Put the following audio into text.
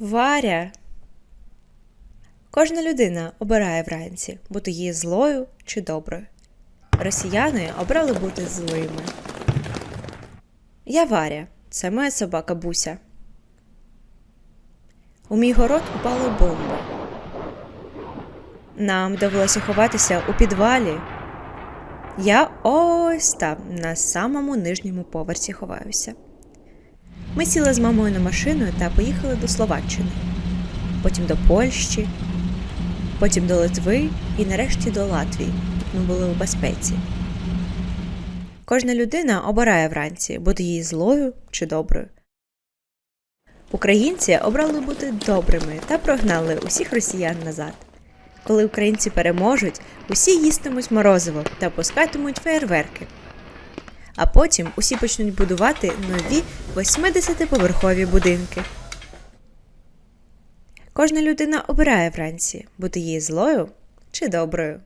Варя. Кожна людина обирає вранці бути її злою чи доброю. Росіяни обрали бути злими. Я Варя, це моя собака Буся. У мій город упала бомба. Нам довелося ховатися у підвалі. Я ось там, на самому нижньому поверсі ховаюся. Ми сіли з мамою на машину та поїхали до Словаччини, потім до Польщі, потім до Литви і нарешті до Латвії. Ми були у безпеці. Кожна людина обирає вранці бути їй злою чи доброю. Українці обрали бути добрими та прогнали усіх росіян назад. Коли українці переможуть, усі їстимуть морозиво та пускатимуть фейерверки. А потім усі почнуть будувати нові 80-поверхові будинки. Кожна людина обирає вранці бути їй злою чи доброю.